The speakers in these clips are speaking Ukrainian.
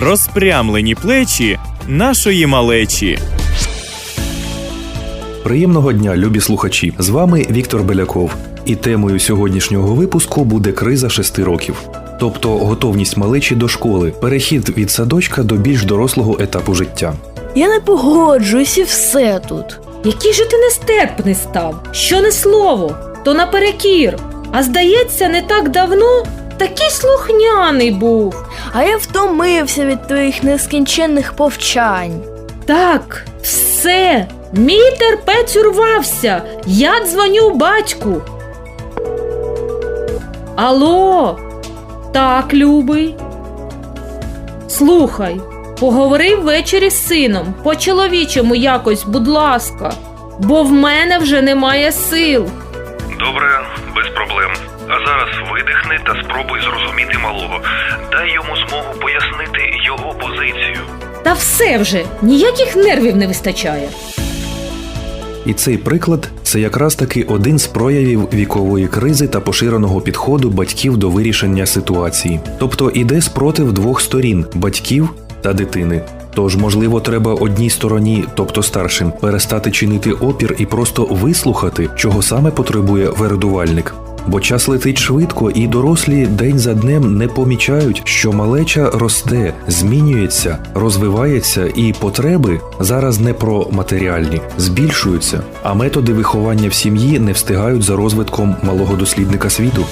розпрямлені плечі нашої малечі. Приємного дня, любі слухачі! З вами Віктор Беляков. І темою сьогоднішнього випуску буде криза шести років. Тобто готовність малечі до школи, перехід від садочка до більш дорослого етапу життя. Я не погоджуюсь і все тут. Який же ти нестерпний став? Що не слово, то наперекір. А здається, не так давно такий слухняний був. А я втомився від твоїх нескінченних повчань. Так, все, мій терпець урвався. Я дзвоню батьку. Алло, так, любий. Слухай, поговори ввечері з сином, по-чоловічому якось, будь ласка, бо в мене вже немає сил. Добре, без проблем. А зараз видихни та спробуй зрозуміти малого. Дай йому змогу пояснити його позицію. Та все вже, ніяких нервів не вистачає. І цей приклад це якраз таки один з проявів вікової кризи та поширеного підходу батьків до вирішення ситуації. Тобто іде спротив двох сторін батьків та дитини. Тож, можливо, треба одній стороні, тобто старшим, перестати чинити опір і просто вислухати, чого саме потребує вередувальник. Бо час летить швидко, і дорослі день за днем не помічають, що малеча росте, змінюється, розвивається, і потреби зараз не про матеріальні, збільшуються, а методи виховання в сім'ї не встигають за розвитком малого дослідника світу.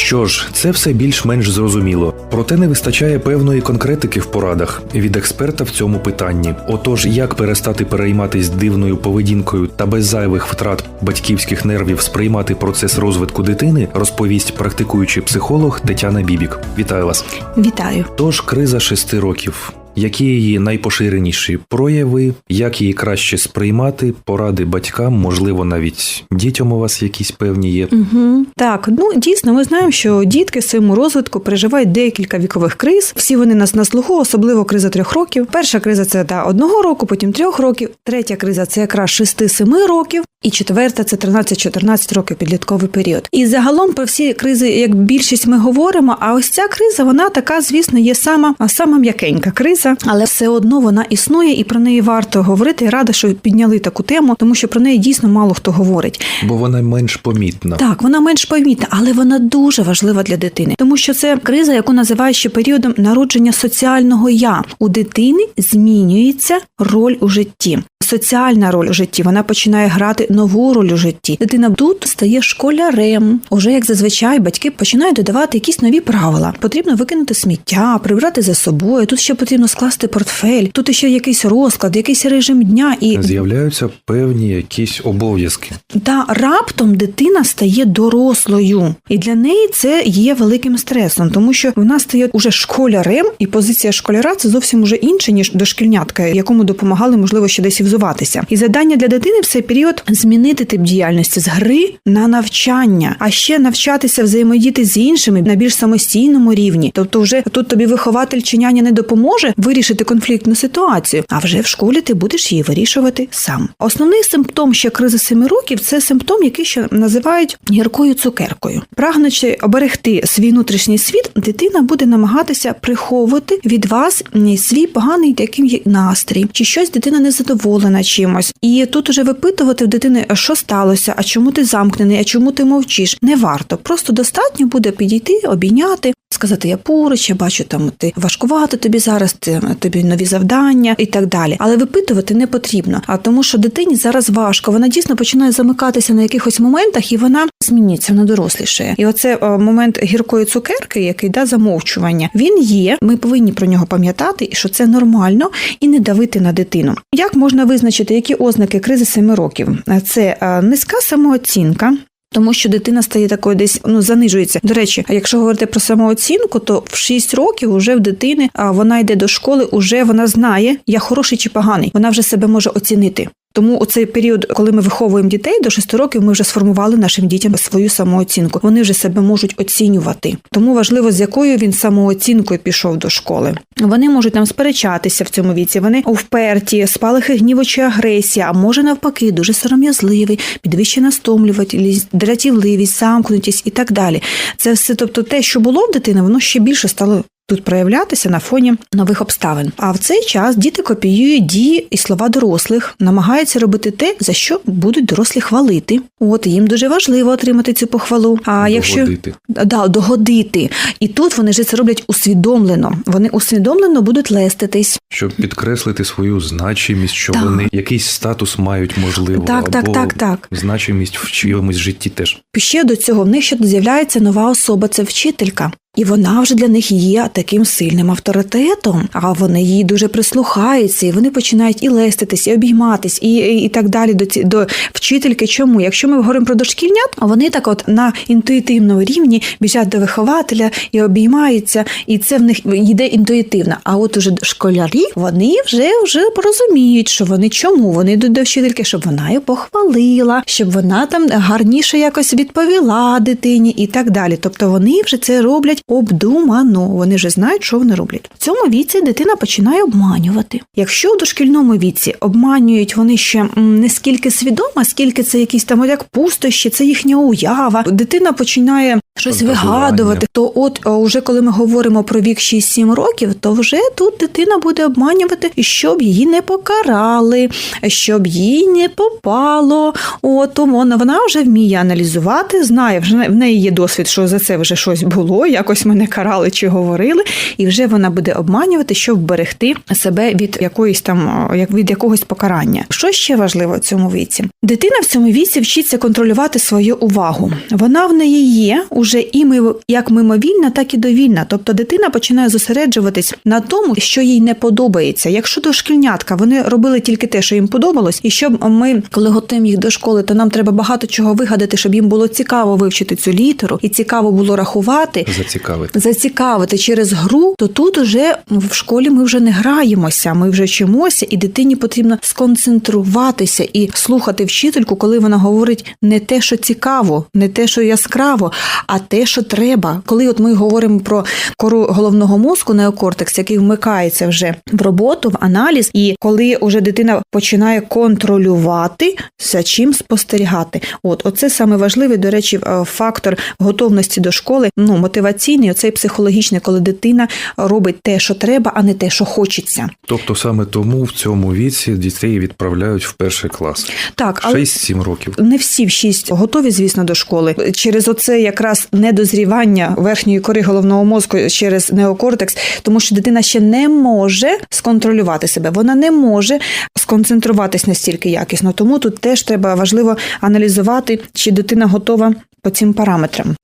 Що ж, це все більш-менш зрозуміло, проте не вистачає певної конкретики в порадах від експерта в цьому питанні. Отож, як перестати перейматись дивною поведінкою та без зайвих втрат батьківських нервів сприймати процес розвитку дитини, розповість практикуючий психолог Тетяна Бібік. Вітаю вас! Вітаю. Тож криза шести років. Які її найпоширеніші прояви, як її краще сприймати, поради батькам, можливо, навіть дітям у вас якісь певні є. Угу. Так, ну дійсно, ми знаємо, що дітки в своєму розвитку переживають декілька вікових криз. Всі вони нас на слуху, особливо криза трьох років. Перша криза це та одного року, потім трьох років. Третя криза це якраз шести-семи років. І четверта це 13-14 років підлітковий період. І загалом про всі кризи, як більшість ми говоримо. А ось ця криза, вона така, звісно, є сама, сама м'якенька криза, але все одно вона існує, і про неї варто говорити. Я рада, що підняли таку тему, тому що про неї дійсно мало хто говорить. Бо вона менш помітна. Так, вона менш помітна, але вона дуже важлива для дитини, тому що це криза, яку називають ще періодом народження соціального я. У дитини змінюється роль у житті. Соціальна роль у житті вона починає грати нову роль у житті. Дитина тут стає школярем. Уже як зазвичай батьки починають додавати якісь нові правила. Потрібно викинути сміття, прибрати за собою. Тут ще потрібно скласти портфель. Тут ще якийсь розклад, якийсь режим дня і З'являються певні якісь обов'язки. та раптом дитина стає дорослою, і для неї це є великим стресом, тому що вона стає уже школярем, і позиція школяра це зовсім уже інше ніж дошкільнятка, якому допомагали, можливо, ще десь і взуватися. І завдання для дитини в цей період змінити тип діяльності з гри на навчання, а ще навчатися взаємодіяти з іншими на більш самостійному рівні. Тобто, вже тут тобі вихователь чи няня не допоможе вирішити конфліктну ситуацію, а вже в школі ти будеш її вирішувати сам. Основний симптом ще кризи семи років це симптом, який ще називають гіркою цукеркою. Прагнучи оберегти свій внутрішній світ, дитина буде намагатися приховувати від вас свій поганий таким є настрій, чи щось дитина незадоволена чимось. І тут уже випитувати в дитини, що сталося, а чому ти замкнений, а чому ти мовчиш. Не варто. Просто достатньо буде підійти, обійняти. Сказати, я поруч, я бачу там ти важкувато тобі зараз, ти тобі нові завдання і так далі. Але випитувати не потрібно. А тому, що дитині зараз важко, вона дійсно починає замикатися на якихось моментах, і вона змінюється, вона дорослішає. І оце е, момент гіркої цукерки, який да замовчування, він є. Ми повинні про нього пам'ятати, і що це нормально, і не давити на дитину. Як можна визначити, які ознаки кризи семи років? Це е, низька самооцінка. Тому що дитина стає такою десь ну занижується. До речі, а якщо говорити про самооцінку, то в 6 років вже в дитини а вона йде до школи, уже вона знає, я хороший чи поганий. Вона вже себе може оцінити. Тому у цей період, коли ми виховуємо дітей до 6 років, ми вже сформували нашим дітям свою самооцінку. Вони вже себе можуть оцінювати. Тому важливо, з якою він самооцінкою пішов до школи. Вони можуть там сперечатися в цьому віці. Вони вперті, спалахи гніву чи агресія, а може навпаки, дуже сором'язливий, підвищена стомлюватість, дратівливість, замкнутість і так далі. Це все, тобто, те, що було в дитини, воно ще більше стало тут проявлятися на фоні нових обставин. А в цей час діти копіюють дії і слова дорослих, намагаються робити те, за що будуть дорослі хвалити. От їм дуже важливо отримати цю похвалу. А якщо Догодити. да, догодити, і тут вони ж це роблять усвідомлено. Вони усвідомлено будуть леститись. Щоб підкреслити свою значимість, що Так. вони якийсь статус мають, можливо, Так, так, так, так. значимість в чиємусь житті теж. Ще до цього в них ще з'являється нова особа, це вчителька. І вона вже для них є таким сильним авторитетом, а вони їй дуже прислухаються, і вони починають і леститись, і обійматись, і, і, і так далі до ці до вчительки. Чому? Якщо ми говоримо про дошкільнят, вони так от на інтуїтивному рівні біжать до вихователя і обіймаються, і це в них йде інтуїтивно. А от уже школярі вони вже вже порозуміють, що вони чому вони йдуть до вчительки, щоб вона її похвалила, щоб вона там гарніше якось відповіла дитині і так далі. Тобто вони вже це роблять обдумано. Вони вже знають, що вони роблять. В цьому віці дитина починає обманювати. Якщо у дошкільному віці обманюють вони ще не скільки свідомо, скільки це якісь там як пустощі, це їхня уява. Дитина починає щось вигадувати. То от а, уже коли ми говоримо про вік 6-7 років, то вже тут дитина буде обманювати, щоб її не покарали, щоб їй не попало. От тому вона, вже вміє аналізувати, знає, вже в неї є досвід, що за це вже щось було, якось мене карали чи говорили, і вже вона буде обманювати, щоб вберегти себе від якоїсь там як від якогось покарання. Що ще важливо в цьому віці? Дитина в цьому віці вчиться контролювати свою увагу. Вона в неї є уже і мив- як мимовільна, так і довільна. Тобто дитина починає зосереджуватись на тому, що їй не подобається. Якщо дошкільнятка вони робили тільки те, що їм подобалось, і щоб ми, коли готуємо їх до школи, то нам треба багато чого вигадати, щоб їм було цікаво вивчити цю літеру, і цікаво було рахувати. Зацікавити. Зацікавити через гру, то тут уже в школі ми вже не граємося, ми вже вчимося, і дитині потрібно сконцентруватися і слухати вчительку, коли вона говорить не те, що цікаво, не те, що яскраво, а те, що треба. Коли от ми говоримо про кору головного мозку, неокортекс, який вмикається вже в роботу, в аналіз, і коли вже дитина починає контролювати, за чим спостерігати. От оце саме важливий, до речі, е, фактор готовності до школи. Ну мотиваційний, оцей психологічний, коли дитина робить те, що треба, а не те, що хочеться. Тобто саме тому в цьому віці дітей відправляють в перший клас. Так, але 6-7 років. не всі в шість готові, звісно, до школи. Через оце якраз недозрівання верхньої кори головного мозку через неокортекс, тому що дитина ще не може сконтролювати себе, вона не може сконцентруватись настільки якісно. Тому тут теж треба важливо аналізувати, чи дитина готова по цим параметрам.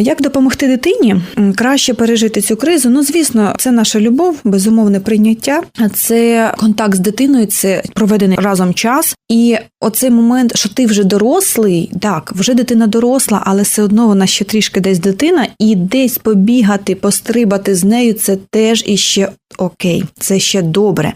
Як допомогти дитині краще пережити цю кризу? Ну, звісно, це наша любов, безумовне прийняття, це контакт з дитиною, це проведений разом час. І оцей момент, що ти вже дорослий, так, вже дитина доросла, але все одно вона ще трішки десь дитина, і десь побігати, пострибати з нею це теж іще окей, це ще добре.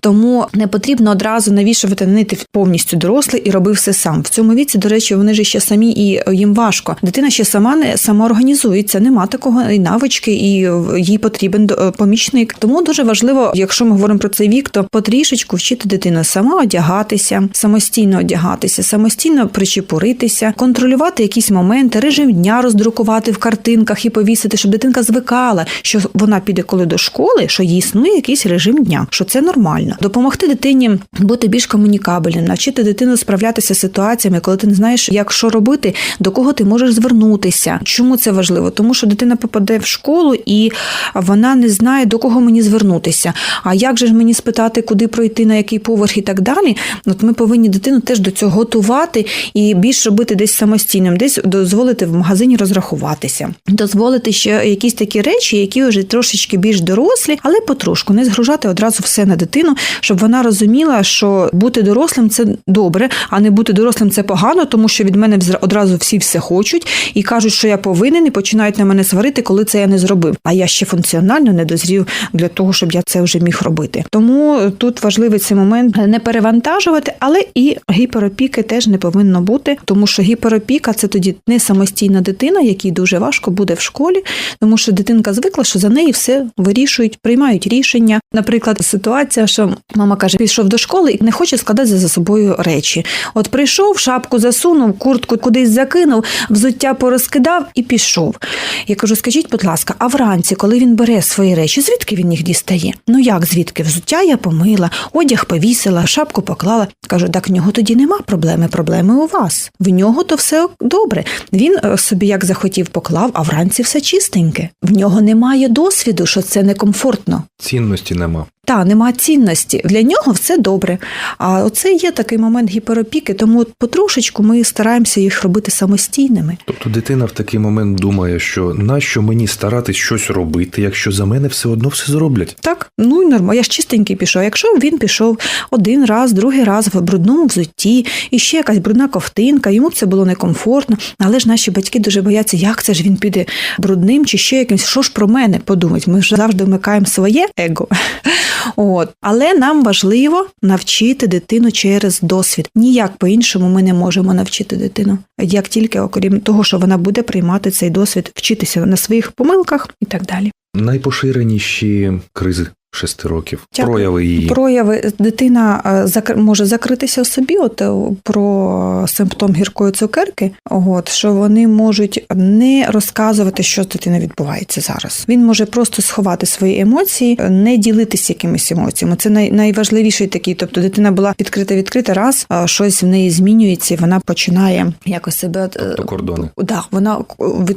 Тому не потрібно одразу навішувати на ти повністю дорослий і робив все сам. В цьому віці, до речі, вони ж ще самі і їм важко. Дитина ще сама не самоорганізується, нема такого і навички, і е, їй потрібен е, помічник. Тому дуже важливо, якщо ми говоримо про цей вік, то потрішечку вчити дитину сама одягатися, самостійно одягатися, самостійно причепуритися, контролювати якісь моменти, режим дня роздрукувати в картинках і повісити, щоб дитинка звикала, що вона піде коли до школи, що їй існує якийсь режим дня, що це нормально. Допомогти дитині бути більш комунікабельним, навчити дитину справлятися з ситуаціями, коли ти не знаєш, як що робити, до кого ти можеш звернутися. Чому це важливо? Тому що дитина попаде в школу і вона не знає, до кого мені звернутися. А як же ж мені спитати, куди пройти, на який поверх і так далі? От ми повинні дитину теж до цього готувати і більш робити десь самостійним, десь дозволити в магазині розрахуватися, дозволити ще якісь такі речі, які вже трошечки більш дорослі, але потрошку не згружати одразу все на дитину, щоб вона розуміла, що бути дорослим це добре, а не бути дорослим це погано, тому що від мене одразу всі все хочуть і кажуть, що я повинен, і починають на мене сварити, коли це я не зробив. А я ще функціонально не дозрів для того, щоб я це вже міг робити. Тому тут важливий цей момент не перевантажувати, але і гіперопіки теж не повинно бути, тому що гіперопіка це тоді не самостійна дитина, якій дуже важко буде в школі, тому що дитинка звикла, що за неї все вирішують, приймають рішення. Наприклад, ситуація, що мама каже, пішов до школи і не хоче складати за собою речі. От прийшов, шапку засунув, куртку кудись закинув, взуття порозкидав і пішов. Я кажу: скажіть, будь ласка, а вранці, коли він бере свої речі, звідки він їх дістає? Ну як звідки? Взуття я помила, одяг повісила, шапку поклала. Кажу, так в нього тоді нема проблеми. Проблеми у вас. В нього то все добре. Він е, собі як захотів поклав, а вранці все чистеньке. В нього немає досвіду, що це некомфортно. Цінності нема. Та нема цінності. Для нього все добре. А оце є такий момент гіперопіки, тому потрошечку ми стараємося їх робити самостійними. Тобто дитина в такий момент думає, що нащо мені старатись щось робити, якщо за мене все одно все зроблять. Так, ну і нормально. Я ж чистенький пішов. Якщо він пішов один раз, другий раз в брудному взутті, і ще якась брудна ковтинка, йому б це було некомфортно. Але ж наші батьки дуже бояться, як це ж він піде брудним чи ще якимось. Що ж про мене подумать? Ми ж завжди вмикаємо своє его. От. Але нам важливо навчити дитину через досвід. Ніяк по-іншому ми не можемо навчити дитину. Як тільки, окрім того, що вона буде приймати цей досвід, вчитися на своїх помилках і так далі. Найпоширеніші кризи шести років, Дякую. прояви її. Прояви дитина е, може закритися в собі. От е, про симптом гіркої цукерки, от що вони можуть не розказувати, що з дитиною відбувається зараз. Він може просто сховати свої емоції, е, не ділитися якимись емоціями. Це най- найважливіший такий. Тобто дитина була відкрита, відкрита раз, щось в неї змінюється, і вона починає якось себе Тобто кордони. Да, вона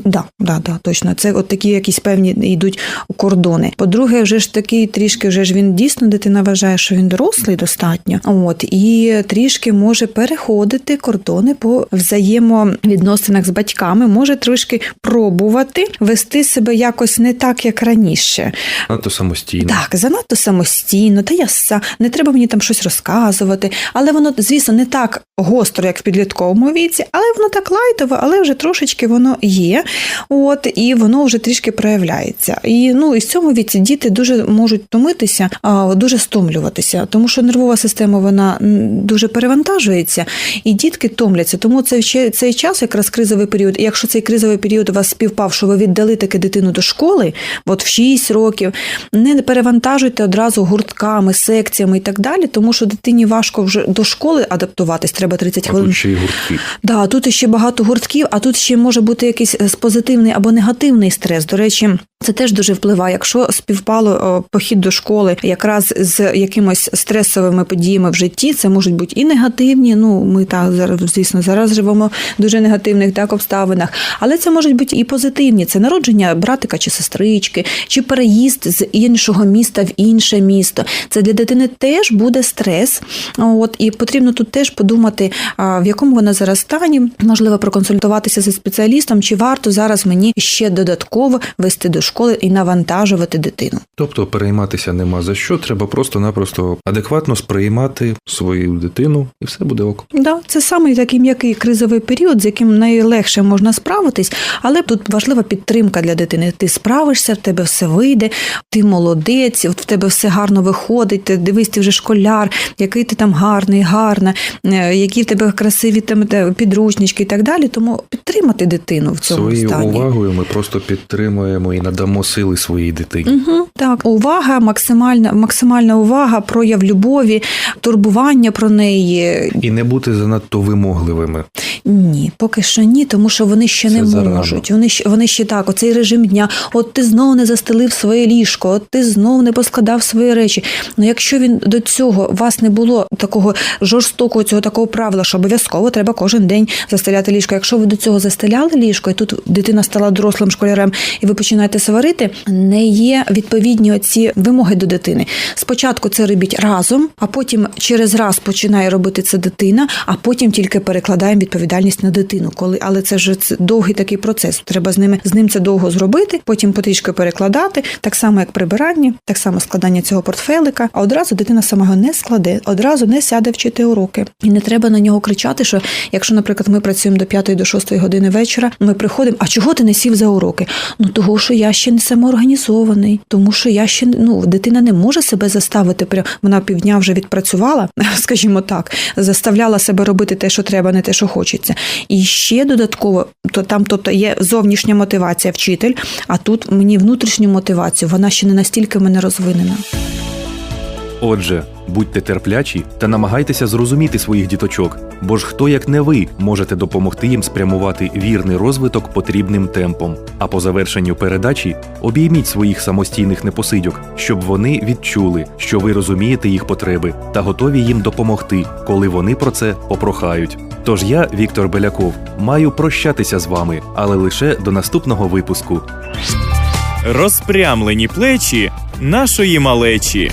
да, да, да, точно. Це от такі якісь певні йдуть кордони. По-друге, вже ж такий трішки вже ж він дійсно дитина вважає, що він дорослий достатньо. От і трішки може переходити кордони по взаємовідносинах з батьками, може трішки пробувати вести себе якось не так, як раніше. Надто самостійно. Так, занадто самостійно, та я са не треба мені там щось розказувати. Але воно, звісно, не так гостро, як в підлітковому віці, але воно так лайтове, але вже трошечки воно є. От і воно вже трішки проявляється. І ну і в цьому віці діти дуже можуть втомитися, а, дуже стомлюватися, тому що нервова система вона дуже перевантажується, і дітки томляться. Тому це ще цей час, якраз кризовий період. І якщо цей кризовий період у вас співпав, що ви віддали таки дитину до школи, от в 6 років, не перевантажуйте одразу гуртками, секціями і так далі, тому що дитині важко вже до школи адаптуватись, треба 30 А хвилин. тут ще й гуртки. Да, тут ще багато гуртків, а тут ще може бути якийсь е, позитивний або негативний стрес. До речі, це теж дуже впливає. Якщо співпало похід до школи якраз з якимось стресовими подіями в житті, це можуть бути і негативні. Ну ми так зараз, звісно, зараз живемо в дуже негативних так обставинах, але це можуть бути і позитивні. Це народження братика чи сестрички, чи переїзд з іншого міста в інше місто. Це для дитини теж буде стрес. От і потрібно тут теж подумати, в якому вона зараз стані. Можливо, проконсультуватися зі спеціалістом, чи варто зараз мені ще додатково вести до школи і навантажувати дитину. Тобто перейматися нема за що, треба просто-напросто адекватно сприймати свою дитину, і все буде ок. Да, це саме такий м'який кризовий період, з яким найлегше можна справитись, але тут важлива підтримка для дитини. Ти справишся, в тебе все вийде, ти молодець, в тебе все гарно виходить. Ти дивись, ти вже школяр, який ти там гарний, гарна, е, які в тебе красиві там підручнички і так далі. Тому підтримати дитину в цьому Своєю стані. увагою ми просто підтримуємо і надамо сили своїй дитині. Угу, так, увага, максимальна, максимальна увага, прояв любові, турбування про неї. І не бути занадто вимогливими. Ні, поки що ні, тому що вони ще Це не зарано. можуть. Вони ще вони ще так, оцей режим дня. От ти знов не застелив своє ліжко, от ти знов не поскладав свої речі. Ну якщо він до цього у вас не було такого жорстокого цього такого правила, що обов'язково треба кожен день застеляти ліжко. Якщо ви до цього застеляли ліжко, і тут дитина стала дорослим школярем, і ви починаєте сварити, не є відповідні оці вимоги до дитини. Спочатку це робіть разом, а потім через раз починає робити це дитина, а потім тільки перекладаємо відповідальність на дитину. Коли але це ж це довгий такий процес. Треба з ними з ним це довго зробити, потім потрішки перекладати, так само як прибирання, так само складання цього портфелика. А одразу дитина сама його не складе, одразу не сяде вчити уроки. І не треба на нього кричати, що якщо, наприклад, ми працюємо до 5 до 6 години вечора, ми приходимо. А чого ти не сів за уроки? Ну того, що я ще не самоорганізований, тому що я ще ну дитина не може себе заставити. Вона півдня вже відпрацювала, скажімо так, заставляла себе робити те, що треба, не те, що хочеться. І ще додатково, то там, тобто, є зовнішня мотивація вчитель, а тут мені внутрішню мотивацію, вона ще не настільки в мене розвинена. Отже, будьте терплячі та намагайтеся зрозуміти своїх діточок, бо ж хто як не ви можете допомогти їм спрямувати вірний розвиток потрібним темпом. А по завершенню передачі обійміть своїх самостійних непосидьок, щоб вони відчули, що ви розумієте їх потреби та готові їм допомогти, коли вони про це попрохають. Тож я, Віктор Беляков, маю прощатися з вами, але лише до наступного випуску. Розпрямлені плечі нашої малечі.